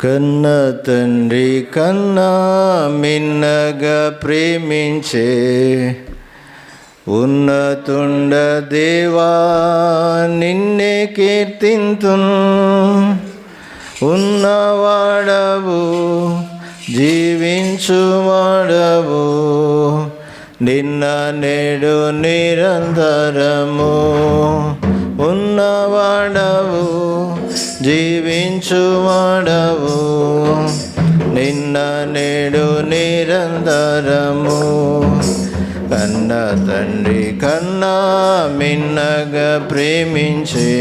కన్న తండ్రి కన్నా మిన్నగా ప్రేమించే ఉన్నతుండ దేవా నిన్నే కీర్తింతున్. ఉన్నవాడవు జీవించువాడవు. నిన్న నేడు నిరంతరము ఉన్నవాడవు. జీవించువాడవు. నిన్న నేడు నిరంతరము. కన్న తండ్రి కన్నా మిన్నగా ప్రేమించే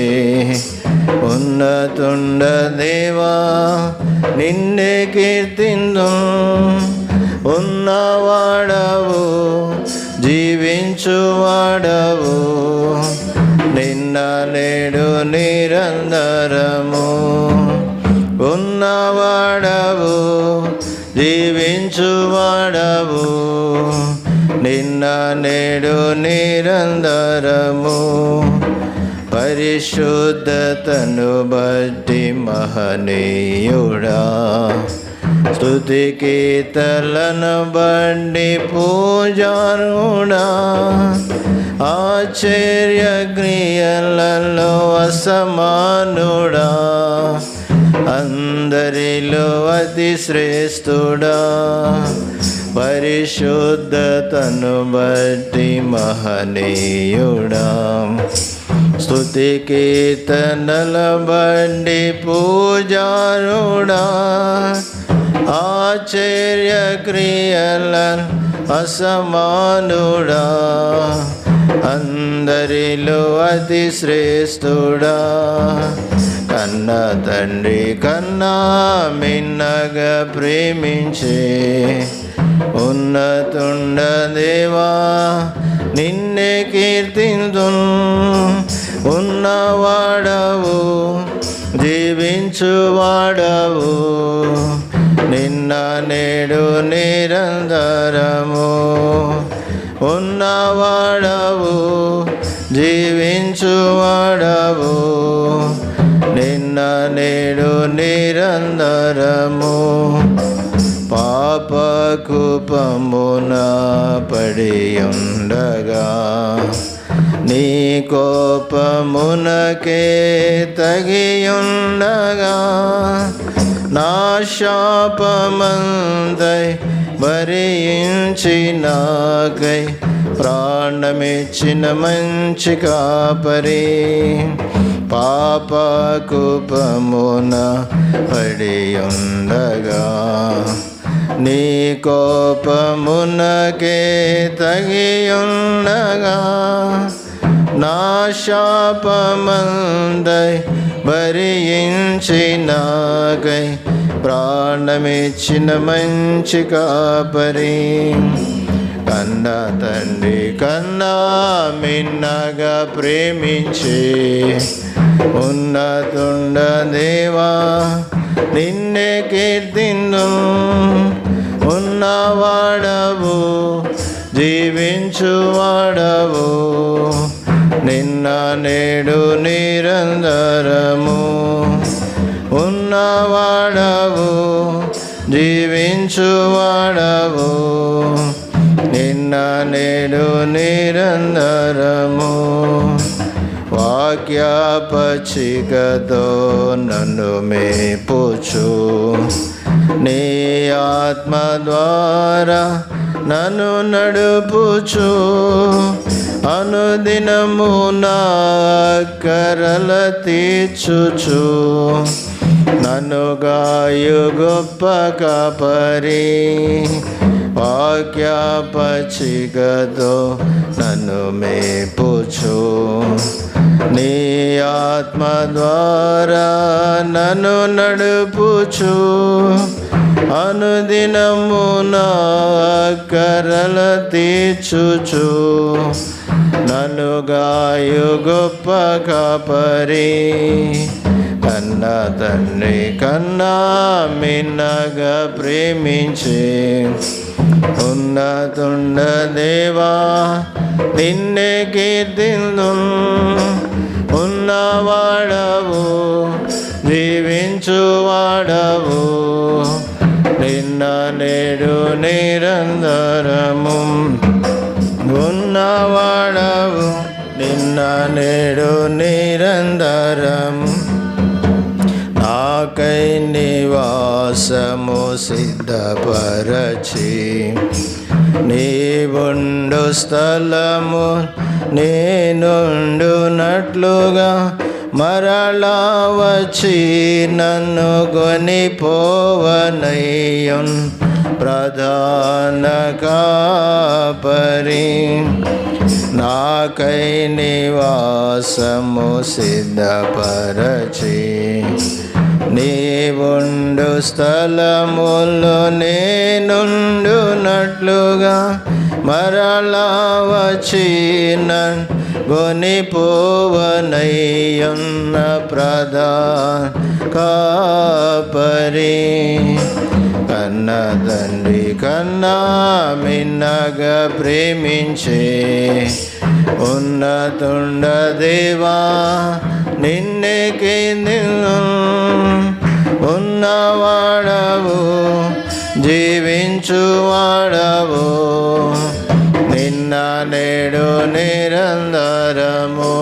ఉన్నతుండ దేవా నిన్నే కీర్తిందు. ఉన్నవాడవు జీవించువాడవు. నేడు నిరంతరము. ఉన్నవాడవు జీవించువాడవు. నిన్న నేడు నిరంతరము. పరిశుద్ధతను బట్టి మహనీయుడా. స్థుతి కీర్తలను బండి పూజారుడా. ఆశ్చర్య క్రియలలో అసమానుడా అందరిలో అతి శ్రేష్ఠుడా పరిశుద్ధతను బట్టి మహనీయుడా. స్థుతి కీర్తనల బండి పూజారుడా ఆశ్చర్య క్రియల అసమానుడా అందరిలో అతి శ్రేష్ఠుడా. కన్న తండ్రి కన్నా మిన్నగా ప్రేమించే ఉన్నతుండ దేవా నిన్నే కీర్తిందు ఉన్నవాడవు జీవించువాడవు. నిరంతరము పాప పడి ఉండగా నీ కోపమునకే తగియుండగా నా శాపమందై భరించినాకై ప్రాణమిచ్చిన మంచి కాపరి. పాప కుపమున ఉండగా నీ కోపమునకే తగియుండగా నా శాపమందై భరించి నాకై ప్రాణమిచ్చిన మంచి కాపరీ. కన్న తండ్రి కన్నా మిన్నగా ప్రేమించే ఉన్నతుండ దేవా నిన్నే కీర్తిందు. ఉన్నవాడవు జీవించువాడవు. నిన్న నేడు నిరంతరము. ఉన్నవాడవు జీవించువాడవు. నిన్న నేడు నిరంతరము వాక్యాపచికతో నన్ను మేపుచు. నీ ఆత్మ ద్వారా నన్ను నడుపుచు. అనుదినము నా కరల తీర్చుచు. నన్ను గాయు గొప్ప కాపరి వాక్యాపచికతో నన్ను మేపుచు. నీ ఆత్మ ద్వారా నన్ను నడుపుచు. అనుదినము నా కరల తీర్చుచు. నన్ను గొప్ప కాపరి కన్న తండ్రి కన్నా మిన్నగా ప్రేమించే ఉన్నతుండ దేవా నిన్నే కీర్తిందు ఉన్నవాడవు జీవించువాడవు. నిన్న నేడు నిరంతరము ఉన్నవాడవు నిన్న నేడు నిరంతరము కై నివాసము సిద్ధపరచి నీవుండు స్థలము నేనుండునట్లుగా మరలా వచ్చి నన్ను కొనిపోవనయ్యున్ ప్రధాన కాపరి. నాకై నివాసము సిద్ధపరచి నీవుండు స్థలములో నేనుండునట్లుగా మరలా వచ్చిన గొనిపోవనయ్యున్న ప్రధా కాపరి. కన్న తండ్రి కన్నా మిన్నగా ప్రేమించే ఉన్నతుండ దేవా నిన్నే కేంద్రం ఉన్నవాడవు జీవించువాడవు. నిన్న నేడు నిరంతరము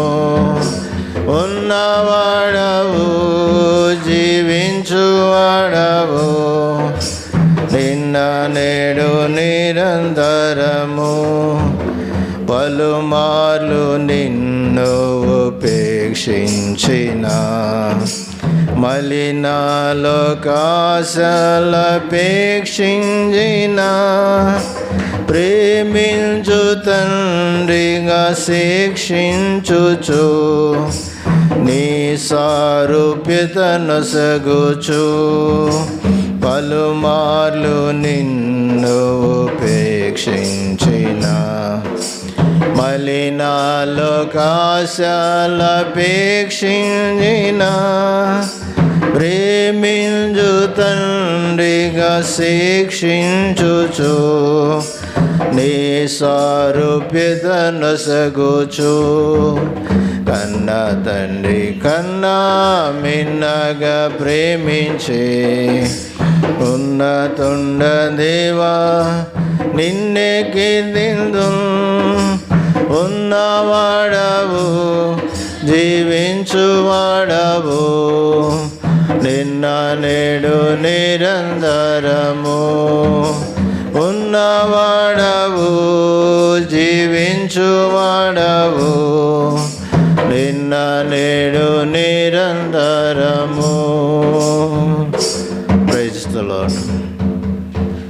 ఉన్నవాడవు జీవించువాడవు. నిన్న నేడు నిరంతరము పలుమార్లు నిన్ను పే మలినాలో కాసలపేక్షించిన ప్రేమించు తండ్రిగా శిక్షించుచు నీ సారూప్యతను సగుచు పలుమార్లు నిన్ను ఉపేక్షించిన మలినాలో కాశాలపేక్షించిన ప్రేమించు తండ్రిగా శిక్షించుచు నీ సారూప్యతను సగుచు. కన్న తండ్రి కన్నా మిన్నగా ప్రేమించే ఉన్నతుండ దేవా నిన్నే కీర్తిందు ఉన్నవాడవు జీవించువాడవు. నిన్న నేడు నిరంతరము.